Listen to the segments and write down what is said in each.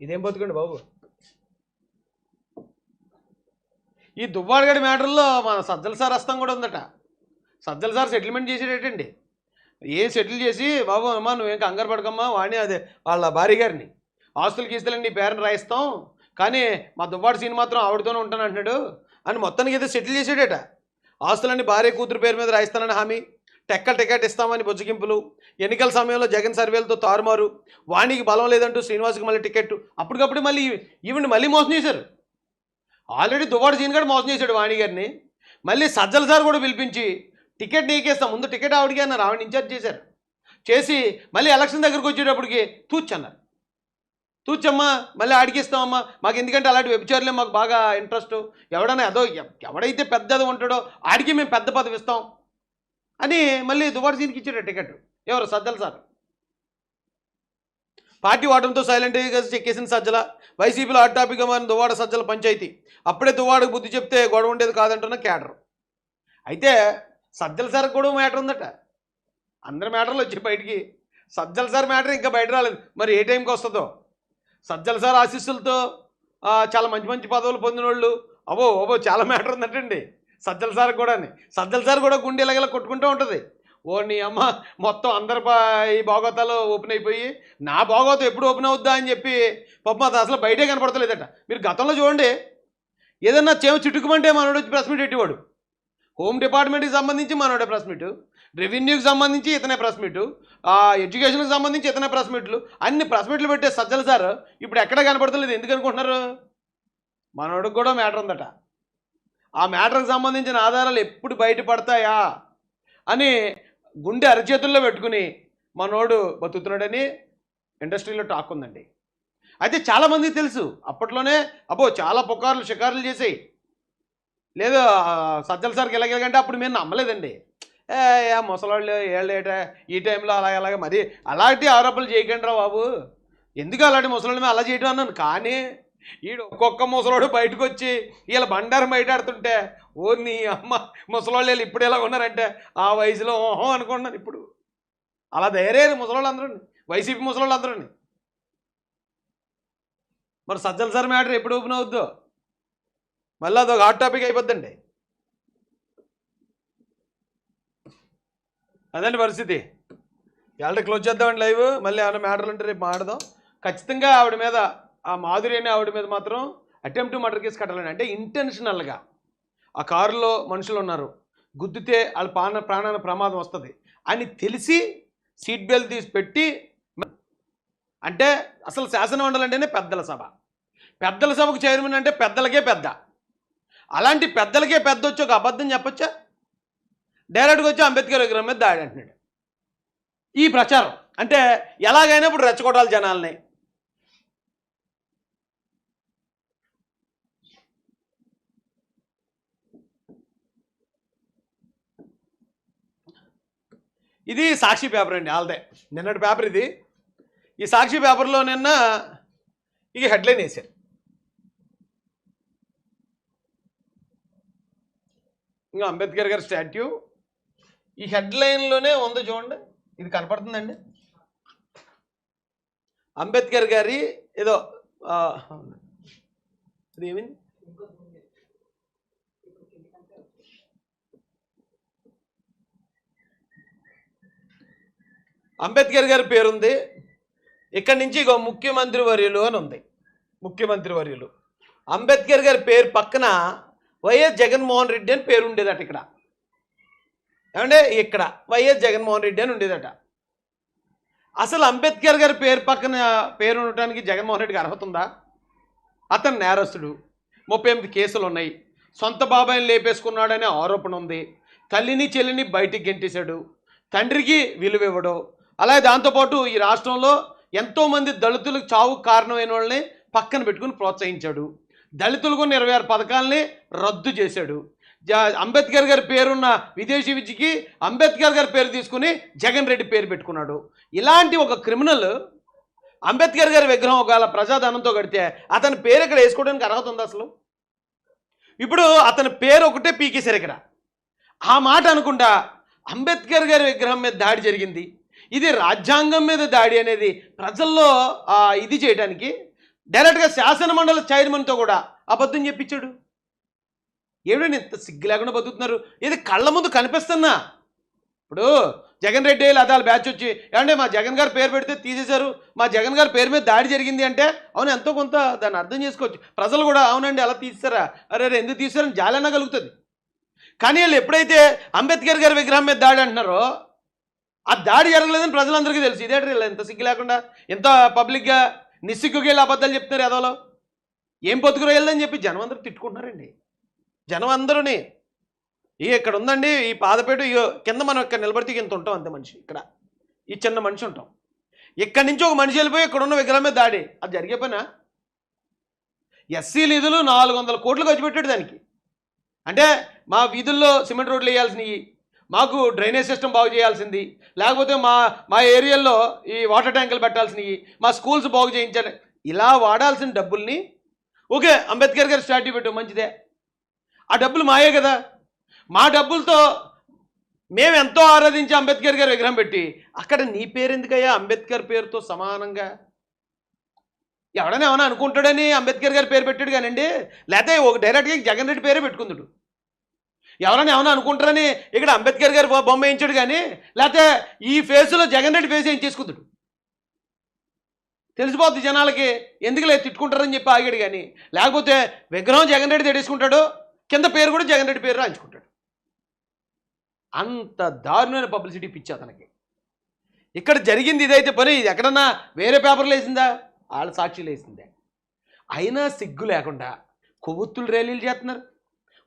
ఇదేం బతుకండి బాబు? ఈ దువ్వాడగడి మ్యాటర్లో మన సజ్జల సార్ హస్తం కూడా ఉందట. సజ్జల సార్ సెటిల్మెంట్ చేసేటండి ఏ సెటిల్ చేసి బాబు అమ్మా నువ్వేం కంగారు పడకమ్మా వాడిని అదే వాళ్ళ భార్య గారిని. ఆస్తులు గీస్తులని నీ పేరుని రాయిస్తాం. కానీ మా దువ్వాడు సీన్ మాత్రం ఆవిడతోనే ఉంటాను అంటున్నాడు. అని మొత్తానికి ఏదో సెటిల్ చేసాడట. ఆస్తులన్నీ భార్య కూతురు పేరు మీద రాయిస్తానని హామీ. టెక్కల టికెట్ ఇస్తామని బుజ్జగింపులు. ఎన్నికల సమయంలో జగన్ సర్వేలతో తారుమారు. వాణికి బలం లేదంటూ శ్రీనివాస్కి మళ్ళీ టికెట్ అప్పటికప్పుడు మళ్ళీ ఈవిని మళ్ళీ మోసం చేశారు. ఆల్రెడీ దువ్వాడు సీన్ కూడా మోసం చేశాడు వాణి గారిని. మళ్ళీ సజ్జల సార్ కూడా పిలిపించి టికెట్ నీకేస్తాం ముందు టికెట్ ఆవిడికి అన్నారు. ఆవిడ ఇన్ఛార్జ్ చేశారు. చేసి మళ్ళీ ఎలక్షన్ దగ్గరకు వచ్చేటప్పటికి తూచన్నారు తూచమ్మా మళ్ళీ ఆడికిస్తామమ్మా మాకు ఎందుకంటే అలాంటి వ్యభిచారులే మాకు బాగా ఇంట్రెస్ట్. ఎవడన్నా ఏదో ఎవడైతే పెద్దది ఉంటాడో ఆడికి మేము పెద్ద పదవి ఇస్తాం. అని మళ్ళీ దుబారు సీన్కి ఇచ్చాడు టికెట్. ఎవరు? సజ్జల సార్. పార్టీ ఓటంతో సైలెంట్గా చెక్కేసిన సజ్జల. వైసీపీలో హాట్ టాపిక్గా మారిన దువ్వాడ సజ్జల పంచాయతీ. అప్పుడే దువ్వాడకు బుద్ధి చెప్తే గొడవ ఉండేది కాదంటున్న క్యాడర్. అయితే సజ్జల సార్ కూడా మ్యాటర్ ఉందట. అందరి మ్యాటర్లు వచ్చి బయటికి. సజ్జల సార్ మ్యాటర్ ఇంకా బయట రాలేదు. మరి ఏ టైంకి వస్తుందో? సజ్జల సార్ ఆశీస్సులతో చాలా మంచి మంచి పదవులు పొందిన వాళ్ళు అవో అవో చాలా మ్యాటర్ ఉందటండి. సజ్జల సార్ కూడా సజ్జల సార్ కూడా గుండె ఇలాగలా కొట్టుకుంటూ ఉంటుంది. ఓ నీ అమ్మ మొత్తం అందరి ఈ భాగవతాలు ఓపెన్ అయిపోయి నా భాగవతం ఎప్పుడు ఓపెన్ అవుద్దా అని చెప్పి పాపం అది అసలు బయటే కనపడతలేదట. మీరు గతంలో చూడండి. ఏదన్నా చేమ చిటుకుమంటే మనోడు వచ్చి ప్రెస్ మీట్ పెట్టేవాడు. హోమ్ డిపార్ట్మెంట్కి సంబంధించి మనోడే ప్రెస్ మీట్ రెవెన్యూకి సంబంధించి ఇతనే ప్రెస్ మీట్ ఎడ్యుకేషన్కి సంబంధించి ఇతనే ప్రెస్ మీట్లు అన్ని ప్రెస్ మీట్లు పెట్టే సజ్జలు సార్ ఇప్పుడు ఎక్కడ కనపడతలేదు. ఎందుకు అనుకుంటున్నారు? మనోడికి కూడా మ్యాటర్ ఉందట. ఆ మ్యాటర్కి సంబంధించిన ఆధారాలు ఎప్పుడు బయటపడతాయా అని గుండె అరచేతుల్లో పెట్టుకుని మనోడు బతుకుతున్నాడని ఇండస్ట్రీలో టాక్ ఉందండి. అయితే చాలామందికి తెలుసు. అప్పట్లోనే అబ్బో చాలా పుకార్లు షికారులు చేసాయి. లేదు సజ్జల సార్కి ఎలాగెలాగంటే అప్పుడు మేము నమ్మలేదండి. ఏ ముసలాళ్ళు ఏళ్ళు ఏట ఈ టైంలో అలా అలాగే మరి అలాంటి ఆరోపణలు చేయకండి రా బాబు. ఎందుకు అలాంటి ముసలాళ్ళు మేము అలా చేయడం అన్నాను. కానీ ఈడు ఒక్కొక్క ముసలోడు బయటకు వచ్చి వీళ్ళ బండారం బయటాడుతుంటే ఓ నీ అమ్మ ముసలోళ్ళు వీళ్ళు ఇప్పుడు ఎలా ఉన్నారంటే ఆ వయసులో ఓహో అనుకున్నాను ఇప్పుడు. అలా ధైర్యారు ముసలోళ్ళు అందరూ వైసీపీ ముసలోళ్ళు అందరూ మరి సజ్జల సార్ మ్యాటర్ ఎప్పుడు ఓపెన్ అవుద్దో? మళ్ళీ అదొక హాట్ టాపిక్ అయిపోద్దండి. అదండి పరిస్థితి. ఎలా క్లోజ్ చేద్దామండి లైవ్. మళ్ళీ ఏమైనా మ్యాటర్లు ఉంటే రేపు మాడదాం ఖచ్చితంగా ఆవిడ మీద ఆ మాధురి అనే ఆవిడ మీద మాత్రం అటెంప్ట్ మర్డర్ కేసు కట్టాలని. అంటే ఇంటెన్షనల్గా ఆ కారులో మనుషులు ఉన్నారు. గుద్దితే వాళ్ళ ప్రాణ ప్రాణాన ప్రమాదం వస్తుంది. అని తెలిసి సీట్ బెల్ట్ తీసి పెట్టి అంటే అసలు శాసన ఉండాలంటేనే పెద్దల సభ. పెద్దల సభకు చైర్మన్ అంటే పెద్దలకే పెద్ద. అలాంటి పెద్దలకే పెద్ద వచ్చి ఒక అబద్ధం చెప్పొచ్చా? డైరెక్ట్గా వచ్చి అంబేద్కర్ విగ్రహం మీద దాడి అంటున్నాడు. ఈ ప్రచారం అంటే ఎలాగైనా ఇప్పుడు రెచ్చగొట్టాలి జనాల్ని. ఇది సాక్షి పేపర్ అండి ఆల్దే. నిన్నటి పేపర్ ఇది. ఈ సాక్షి పేపర్లో నిన్న ఇక హెడ్లైన్ వేశారు. ఇంకా అంబేద్కర్ గారి స్టాట్యూ. ఈ హెడ్లైన్లోనే ఉంది చూడండి ఇది కనపడుతుందండి. అంబేద్కర్ గారి ఏదో అది ఏమైంది అంబేద్కర్ గారి పేరుంది. ఇక్కడి నుంచి ఇగో ముఖ్యమంత్రి వర్యులు అని ఉంది. ముఖ్యమంత్రి వర్యులు. అంబేద్కర్ గారి పేరు పక్కన వైఎస్ జగన్మోహన్ రెడ్డి అని పేరు ఉండేదట ఇక్కడ. ఏమంటే ఇక్కడ వైఎస్ జగన్మోహన్ రెడ్డి అని ఉండేదట. అసలు అంబేద్కర్ గారి పేరు పక్కన పేరు ఉండటానికి జగన్మోహన్ రెడ్డికి అర్హత ఉందా? అతను నేరస్తుడు. ముప్పై ఎనిమిది కేసులు ఉన్నాయి. సొంత బాబాయిని లేపేసుకున్నాడనే ఆరోపణ ఉంది. తల్లిని చెల్లిని బయటికి గెంటేశాడు. తండ్రికి విలువ ఇవ్వడు అలాగే దాంతోపాటు ఈ రాష్ట్రంలో ఎంతోమంది దళితులకు చావు కారణమైన వాళ్ళని పక్కన పెట్టుకుని ప్రోత్సహించాడు. దళితులకు ఇరవై ఆరు పథకాలని రద్దు చేశాడు. అంబేద్కర్ గారి పేరున్న విదేశీ విద్యకి అంబేద్కర్ గారి పేరు తీసుకుని జగన్ రెడ్డి పేరు పెట్టుకున్నాడు. ఇలాంటి ఒక క్రిమినల్ అంబేద్కర్ గారి విగ్రహం ఒకవేళ ప్రజాధనంతో కడితే అతని పేరు ఇక్కడ వేసుకోవడానికి అర్హత ఉంది అసలు? ఇప్పుడు అతని పేరు ఒకటే పీకేశారు ఇక్కడ ఆ మాట అనుకుంటా అంబేద్కర్ గారి విగ్రహం మీద దాడి జరిగింది. ఇది రాజ్యాంగం మీద దాడి అనేది ప్రజల్లో ఇది చేయడానికి డైరెక్ట్గా శాసనమండలి చైర్మన్తో కూడా అబద్ధం చెప్పించాడు. ఏమిటండి ఇంత సిగ్గు లేకుండా బతుకుతున్నారు? ఇది కళ్ళ ముందు కనిపిస్తున్నా. ఇప్పుడు జగన్ రెడ్డి అదాల బ్యాచ్ వచ్చి ఏమంటే మా జగన్ గారు పేరు పెడితే తీసేశారు మా జగన్ గారి పేరు మీద దాడి జరిగింది అంటే అవును ఎంతో కొంత దాన్ని అర్థం చేసుకోవచ్చు. ప్రజలు కూడా అవునండి అలా తీస్తారా అరే ఎందుకు తీసారని జాలన్నా కలుగుతుంది. కానీ వాళ్ళు ఎప్పుడైతే అంబేద్కర్ గారి విగ్రహం మీద దాడి అంటున్నారో ఆ దాడి జరగలేదని ప్రజలందరికీ తెలుసు. ఇదే వీళ్ళు ఎంత సిగ్గు లేకుండా ఎంత పబ్లిక్గా నిస్సిగ్గుకి వెళ్ళి అబద్ధాలు చెప్తున్నారు ఎదవలో ఏం బతుకురో వెళ్ళదని చెప్పి జనం అందరూ తిట్టుకుంటున్నారండి. జనం అందరూని. ఈ ఇక్కడ ఉందండి ఈ పాదపేట ఇగో కింద మనం ఇక్కడ నిలబడితే ఇంత ఉంటాం అంతే మనిషి ఇక్కడ. ఈ చిన్న మనిషి ఉంటాం. ఇక్కడి నుంచి ఒక మనిషి వెళ్ళిపోయి ఇక్కడ ఉన్న విగ్రహం మీద దాడి. అది జరిగే పనా? ఎస్సీ నిధులు నాలుగు వందల కోట్లు ఖర్చు పెట్టాడు దానికి. అంటే మా వీధుల్లో సిమెంట్ రోడ్లు వేయాల్సినవి మాకు డ్రైనేజ్ సిస్టమ్ బాగు చేయాల్సింది. లేకపోతే మా మా ఏరియాల్లో ఈ వాటర్ ట్యాంకులు పెట్టాల్సినవి మా స్కూల్స్ బాగు చేయించాలి. ఇలా వాడాల్సిన డబ్బుల్ని ఓకే అంబేద్కర్ గారు స్టాట్యూ పెట్టు మంచిదే. ఆ డబ్బులు మాయే కదా. మా డబ్బులతో మేము ఎంతో ఆరాధించి అంబేద్కర్ గారి విగ్రహం పెట్టి అక్కడ నీ పేరెందుకయ్యా అంబేద్కర్ పేరుతో సమానంగా. ఎవడైనా ఏమైనా అనుకుంటాడని అంబేద్కర్ గారి పేరు పెట్టాడు కానండి. లేకపోతే ఒక డైరెక్ట్గా జగన్ రెడ్డి పేరే పెట్టుకుందుడు ఎవరైనా ఏమైనా అనుకుంటారని ఇక్కడ అంబేద్కర్ గారు బొమ్మ వేయించాడు కానీ లేకపోతే ఈ ఫేస్లో జగన్ రెడ్డి ఫేస్ ఏం చేసుకుంటాడు? తెలిసిపోద్ది జనాలకి ఎందుకు లేదు తిట్టుకుంటారని చెప్పి ఆగాడు కానీ లేకపోతే విగ్రహం జగన్ రెడ్డి తెడేసుకుంటాడు కింద పేరు కూడా జగన్ రెడ్డి పేరు రాయించుకుంటాడు. అంత దారుణమైన పబ్లిసిటీ పిచ్చి అతనికి. ఇక్కడ జరిగింది ఇదైతే పని ఇది ఎక్కడన్నా వేరే పేపర్లు వేసిందా? వాళ్ళ సాక్షి వేసిందే. అయినా సిగ్గు లేకుండా కొవ్వొత్తులు ర్యాలీలు చేస్తున్నారు.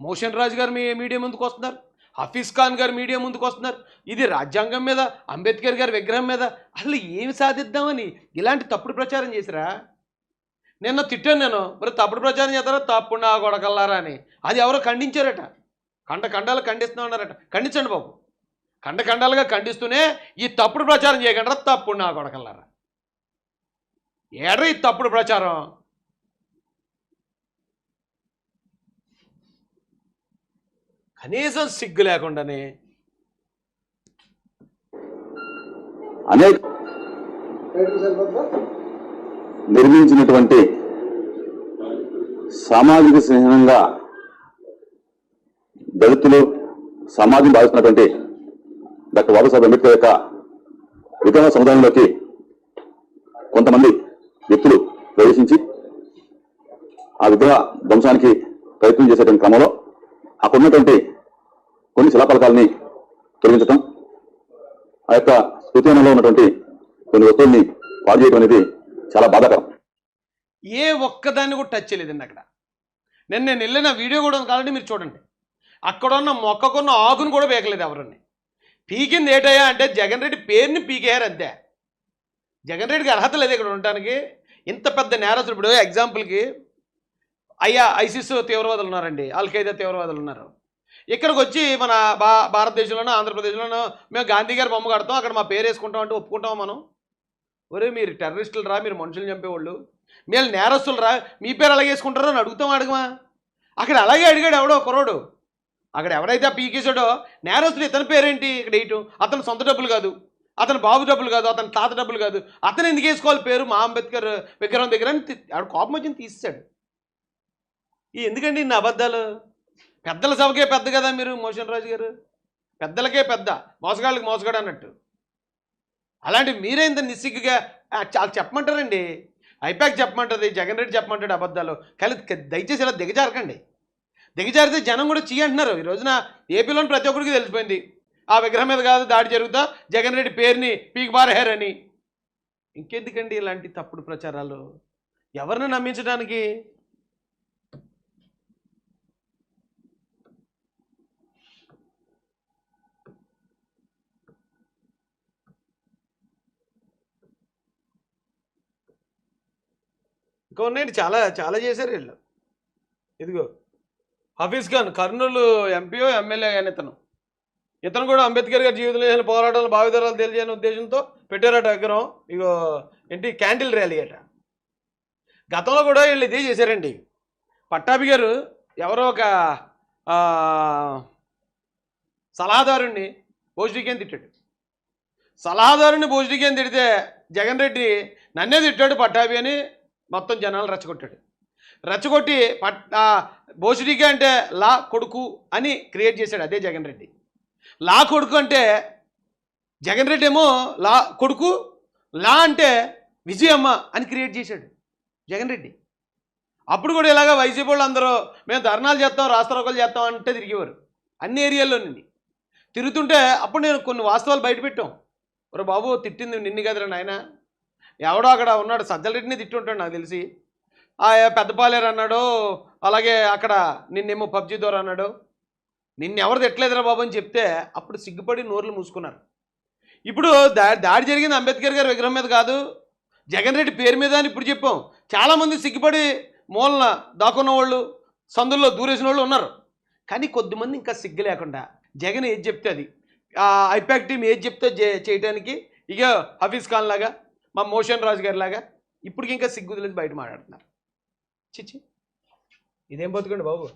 మోషన్ రాజు గారు మీ మీడియా ముందుకు వస్తున్నారు. హఫీజ్ ఖాన్ గారు మీడియా ముందుకు వస్తున్నారు. ఇది రాజ్యాంగం మీద అంబేద్కర్ గారి విగ్రహం మీద అసలు ఏమి సాధిద్దామని ఇలాంటి తప్పుడు ప్రచారం చేసిరా నిన్న తిట్టాను నేను. మరి తప్పుడు ప్రచారం చేస్తారా? తప్పుడు నా కొడకల్లారా అని. అది ఎవరో ఖండించారట. కండ ఖండాలు ఖండిస్తూ ఉన్నారట. ఖండించండి బాబు. కండ కండాలుగా ఖండిస్తూనే ఈ తప్పుడు ప్రచారం చేయకుండా తప్పుడు నా కొడకల్లారా? ఏడ్రా ఈ తప్పుడు ప్రచారం? కనీసం సిగ్గు లేకుండానే అనేక నిర్మించినటువంటి సామాజిక స్నేహంగా దళితులు సమాజం భావిస్తున్నటువంటి డాక్టర్ బాబాసాహెబ్ అంబేద్కర్ యొక్క విగ్రహ సముదాయంలోకి కొంతమంది వ్యక్తులు ప్రవేశించి ఆ విగ్రహ ధ్వంసానికి ప్రయత్నం చేసేటువంటి క్రమంలో అక్కడున్నటువంటి కొన్ని శిలాఫలకాలని తొలగించటం ఆ యొక్క శృతివనంలో ఉన్నటువంటి కొన్ని వస్తువుల్ని పాడు చేయడం అనేది చాలా బాధాకరం. ఏ ఒక్కదాన్ని కూడా టచ్ చేయలేదండి అక్కడ. నేను నేను వెళ్ళిన వీడియో కూడా ఉంది మీరు చూడండి. అక్కడ ఉన్న మొక్కకున్న ఆకును కూడా పీకలేదు ఎవరని. పీకింది ఏటయ్యా అంటే జగన్ రెడ్డి పేరుని పీకేయారు అంతే. జగన్ రెడ్డికి అర్హత లేదు ఇక్కడ ఉండటానికి. ఇంత పెద్ద నేరస్తుడు ఇప్పుడు ఎగ్జాంపుల్కి అయ్యా ఐసిస్ తీవ్రవాదులు ఉన్నారండి. అల్ఖైదా తీవ్రవాదులు ఉన్నారు. ఇక్కడికి వచ్చి మన భా భారతదేశంలోనూ ఆంధ్రప్రదేశ్లోనూ మేము గాంధీ గారి బొమ్మ కడతాం అక్కడ మా పేరు వేసుకుంటాం అంటే ఒప్పుకుంటాం మనం? ఒరే మీరు టెర్రరిస్టులు రా మీరు మనుషులు చంపేవాళ్ళు. మీరు నేరస్తులు రా మీ పేరు అలాగే వేసుకుంటారో అని అడుగుతాం అడగమా? అక్కడ అలాగే అడిగాడు ఎవడో కుర్రోడు. అక్కడ ఎవరైతే ఆ పీకేసాడో నేరస్తుడు ఇతని పేరేంటి? ఇక్కడ వేయటం అతను సొంత డబ్బులు కాదు. అతను బాబు డబ్బులు కాదు అతని తాత డబ్బులు కాదు. అతను ఎందుకు వేసుకోవాలి పేరు మా అంబేద్కర్ విగ్రహం దగ్గర అని ఆడు కోపం వచ్చింది తీసేశాడు. ఈ ఎందుకండి ఇన్ని అబద్ధాలు? పెద్దల సభకే పెద్ద కదా మీరు మోషన్ రాజు గారు? పెద్దలకే పెద్ద మోసగాళ్ళకి మోసగాడు అన్నట్టు. అలాంటి మీరే ఇంత నిస్సిగ్గుగా చాలా చెప్పమంటారండి. ఐపాక్ చెప్పమంటుంది జగన్ రెడ్డి చెప్పమంటాడు అబద్ధాలు. కానీ దయచేసి ఇలా దిగజారకండి. దిగజారితే జనం కూడా చీ అంటున్నారు. ఈ రోజున ఏపీలోని ప్రతి ఒక్కరికి తెలిసిపోయింది. ఆ విగ్రహం మీద కాదు దాడి జరుగుతా జగన్ రెడ్డి పేరుని పీక్ ఇంకెందుకండి ఇలాంటి తప్పుడు ప్రచారాలు? ఎవరిని నమ్మించడానికి? ఇంకా ఉన్నాయండి చాలా చాలా చేశారు వీళ్ళు. ఇదిగో హఫీజ్ ఖాన్ కర్నూలు ఎంపీఓ ఎమ్మెల్యే కానీ ఇతను. ఇతను కూడా అంబేద్కర్ గారి జీవితంలో చేసిన పోరాటాలు భావితరాలు తెలియజేయని ఉద్దేశంతో పెట్టారట విగ్రహం. ఇగో ఏంటి? క్యాండిల్ ర్యాలీ అట. గతంలో కూడా వీళ్ళు ఇదే చేశారండి. పట్టాభి గారు ఎవరో ఒక సలహాదారుణ్ణి భోజనీకేం తిట్టాడు? సలహాదారుని భోజనీకేం తిడితే జగన్ రెడ్డి నన్నే తిట్టాడు పట్టాభి అని మొత్తం జనాలు రెచ్చగొట్టాడు. రెచ్చగొట్టి పట్ భోసుడికి అంటే లా కొడుకు అని క్రియేట్ చేశాడు అదే జగన్ రెడ్డి. లా కొడుకు అంటే జగన్ రెడ్డి ఏమో లా కొడుకు లా అంటే విజయమ్మ అని క్రియేట్ చేశాడు జగన్ రెడ్డి. అప్పుడు కూడా ఇలాగ వైసీపీ వాళ్ళు అందరూ మేము ధర్నాలు చేస్తాం రాష్ట్రోకలు చేస్తాం అంటే తిరిగేవారు అన్ని ఏరియాల్లో నుండి. తిరుగుతుంటే అప్పుడు నేను కొన్ని వాస్తవాలు బయట పెట్టాం. ఒరే బాబు తిట్టింది నిన్ను కదరా నాయన. ఎవడో అక్కడ ఉన్నాడు సజ్జలరెడ్డిని తిట్టుంటాడు నాకు తెలిసి. పెద్దపాలేరు అన్నాడు అలాగే అక్కడ నిన్నేమో పబ్జి ద్వారా అన్నాడు. నిన్నెవరు తిట్టలేదురా బాబు అని చెప్తే అప్పుడు సిగ్గుపడి నోర్లు మూసుకున్నారు. ఇప్పుడు దా దాడి జరిగింది అంబేద్కర్ గారి విగ్రహం మీద కాదు. జగన్ రెడ్డి పేరు మీద అని ఇప్పుడు చెప్పాం. చాలామంది సిగ్గుపడి మూలన దాక్కున్న వాళ్ళు సందుల్లో దూరేసిన వాళ్ళు ఉన్నారు. కానీ కొద్దిమంది ఇంకా సిగ్గు లేకుండా జగన్ ఏది చెప్తే అది. ఐపాక్ టీం ఏది చెప్తే చేయడానికి ఇక హఫీజ్ ఖాన్ లాగా మా మోషన్ రాజు గారి లాగా ఇప్పటికి ఇంకా సిగ్గు తెలియదు బయట మాట్లాడుతున్నారు. చిచ్చి. ఇదేం బతుకండి బాబు?